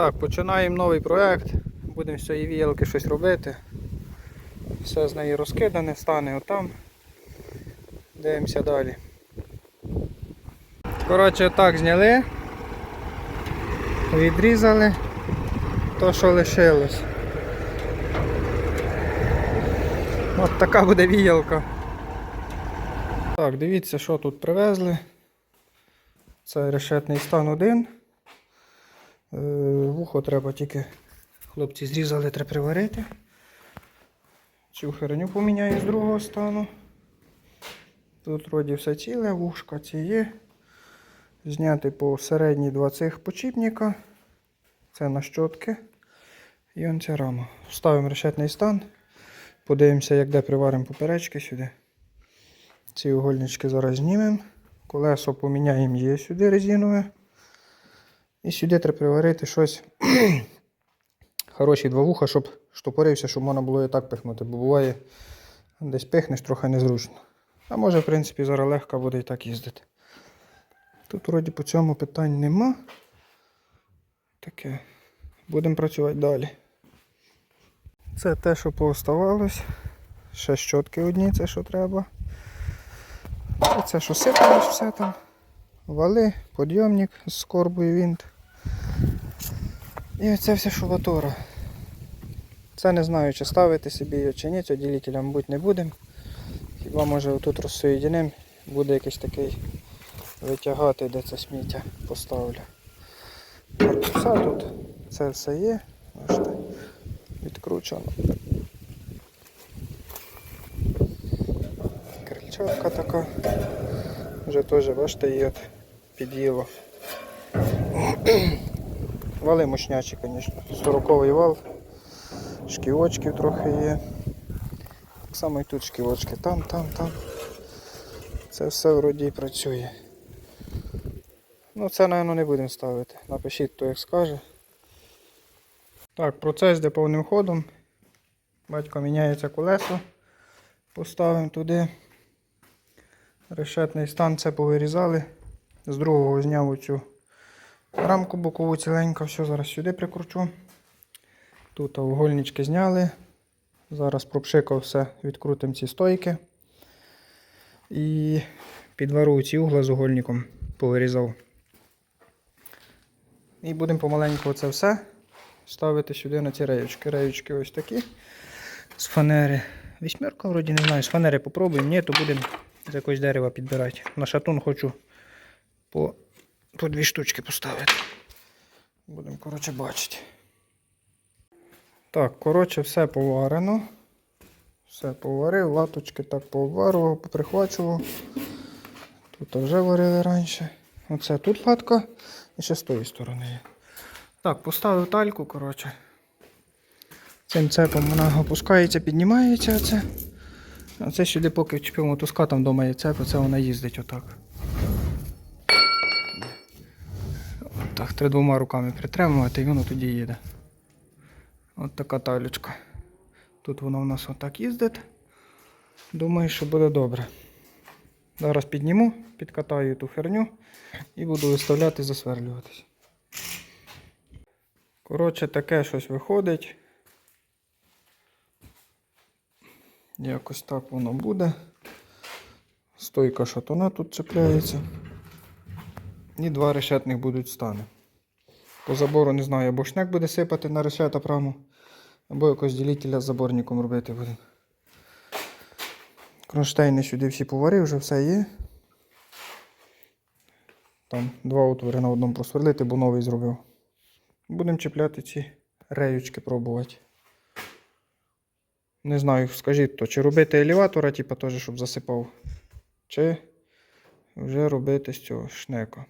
Так, починаємо новий проєкт. Будемо з цієї віялки щось робити. Все з неї розкидане, стане отам. Дивимося далі. Коротше, так зняли. Відрізали то, що лишилось. От така буде віялка. Так, дивіться, що тут привезли. Це решетний стан 1. Е, Вухо треба тільки хлопці зрізали, треба приварити. Цю херню поміняю з другого стану. Тут вроді все ціле, вушка ці є. Зняти по середній два цих почіпника. Це на щотки. І он ця рама. Ставимо решетний стан. Подивимося, як де приваримо поперечки сюди. Ці угольнички зараз знімемо. Колесо поміняємо є сюди резинове. І сюди треба приварити щось. Хороші два вуха, щоб штопорився, щоб можна було і так пихнути, бо буває десь пихнеш трохи незручно. А може, в принципі, зараз легко буде і так їздити. Тут вроді по цьому питань нема. Таке. Будемо працювати далі. Це те, що пооставалось. Ще щотки одні, це що треба. Це що сипалось все там. Вали, підйомник з корбою винт. І оце все шубатура. Це не знаю, чи ставити собі його чи ні, цього ділителя, мабуть, не будемо. Хіба може отут розсоєдинимо, буде якийсь такий витягати, де це сміття поставлю. Корпуса тут, це все є. Бачите, відкручено. Крильчатка така. Вже теж, бачите, її от під'їло. Вали мощнячі, звісно. 40-й вал. Шківочків трохи є. Так само і тут шківочки. Там, там, там. Це все вроді і працює. Ну це, напевно, не будемо ставити. Напишіть, хто як скаже. Так, процес йде повним ходом. Батько міняється колесо. Поставимо туди. Решетний стан це повирізали. З другого зняв оцю рамку бокову ціленько, все зараз сюди прикручу. Тут угольнички зняли. Зараз пропшикав все, відкрутимо ці стойки. І підвару ці угла з угольником повирізав. І будемо помаленьку це все ставити сюди на ці реючки. Реючки ось такі. З фанери. Вісьмерка, вроді не знаю, з фанери попробуємо. Ні, то будемо з якогось дерева підбирати. На шатун хочу по, по дві штучки поставити. Будемо, коротше, бачити. Так, коротше, все поварено. Все поварив, латочки так поварував, поприхвачував. Тут вже варили раніше. Оце тут латка і ще з тої сторони є. Так, поставив тальку, коротше. Цим цепом вона опускається, піднімається оце. А це сюди поки вчепив мотузка, там вдома є цеп, оце вона їздить отак. Так, треба двома руками притримувати і воно тоді їде. От така талючка. Тут воно у нас отак їздить. Думаю, що буде добре. Зараз підніму, підкатаю ту херню і буду виставляти засверлюватись. Коротше, таке щось виходить. Якось так воно буде. Стойка шатуна тут чіпляється. І два решетних будуть стани. По забору не знаю, або шнек буде сипати на решета прямо, або якось ділителя з заборником робити буде. Кронштейни сюди всі поварив, вже все є. Там два отвори на одному просверлити, бо новий зробив. Будемо чіпляти ці реючки пробувати. Не знаю, скажіть то, чи робити елеватора, типу, теж, щоб засипав, чи вже робити з цього шнека.